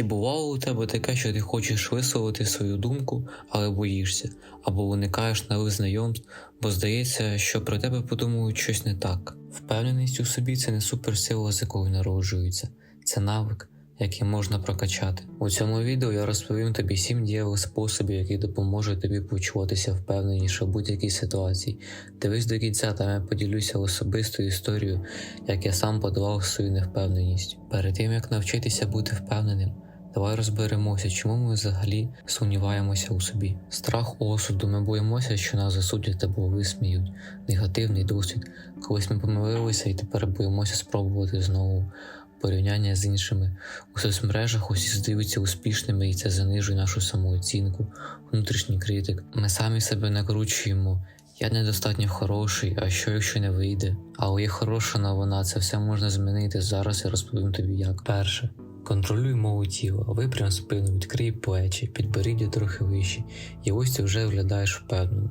Чи бувало у тебе таке, що ти хочеш висловити свою думку, але боїшся, або уникаєш нових знайомств, бо здається, що про тебе подумають щось не так. Впевненість у собі це не суперсила, з якою народжується, це навик, який можна прокачати. У цьому відео я розповім тобі 7 дієвих способів, які допоможуть тобі почуватися впевненіше в будь-якій ситуації. Дивись до кінця, та я поділюся особистою історією, як я сам подолав свою невпевненість. Перед тим як навчитися бути впевненим. Давай розберемося, чому ми взагалі сумніваємося у собі. Страх осуду, ми боїмося, що нас засудять або висміють. Негативний досвід. Колись ми помилилися і тепер боїмося спробувати знову. Порівняння з іншими. У соцмережах усі здаються успішними, і це занижує нашу самооцінку, внутрішній критик. Ми самі себе накручуємо. Я недостатньо хороший, а що якщо не вийде? Але є хороша новина, це все можна змінити. Зараз я розповім тобі як. Перше. Контролюй мову тіла, випрям спину, відкрий плечі, підборіддя трохи вище, і ось ти вже виглядаєш впевнено.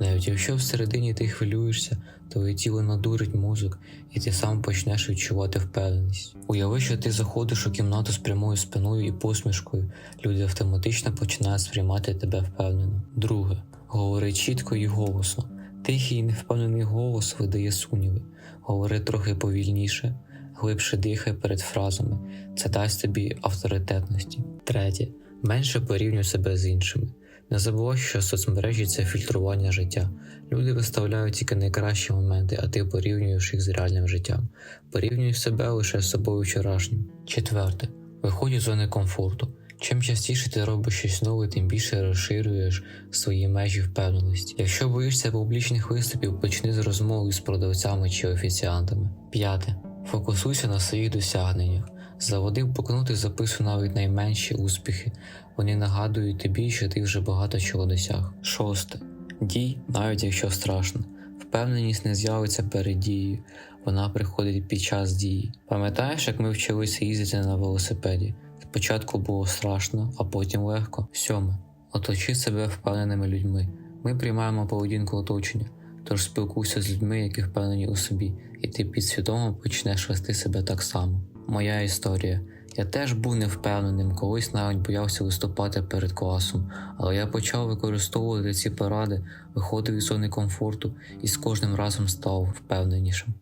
Навіть якщо всередині ти хвилюєшся, твоє тіло надурить мозок, і ти сам почнеш відчувати впевненість. Уяви, що ти заходиш у кімнату з прямою спиною і посмішкою, люди автоматично починають сприймати тебе впевнено. Друге, говори чітко і голосно. Тихий і невпевнений голос видає сумніви. Говори трохи повільніше, глибше дихай перед фразами. Це дасть тобі авторитетності. Третє. Менше порівнюй себе з іншими. Не забувай, що соцмережі це фільтрування життя. Люди виставляють тільки найкращі моменти, а ти порівнюєш їх з реальним життям. Порівнюй себе лише з собою вчорашнім. Четверте. Виходь із зони комфорту. Чим частіше ти робиш щось нове, тим більше розширюєш свої межі впевненості. Якщо боїшся публічних виступів, почни з розмови з продавцями чи офіціантами. П'яте. Фокусуйся на своїх досягненнях. Заводи блокнот і навіть найменші успіхи. Вони нагадують тобі, що ти вже багато чого досяг. Шосте. Дій, навіть якщо страшно. Впевненість не з'явиться перед дією, вона приходить під час дії. Пам'ятаєш, як ми вчилися їздити на велосипеді? Спочатку було страшно, а потім легко. Сьоме. Оточи себе впевненими людьми. Ми приймаємо поведінку оточення, тож спілкуйся з людьми, які впевнені у собі, і ти підсвідомо почнеш вести себе так само. Моя історія. Я теж був невпевненим, колись навіть боявся виступати перед класом, але я почав використовувати ці поради, виходив із зони комфорту і з кожним разом став впевненішим.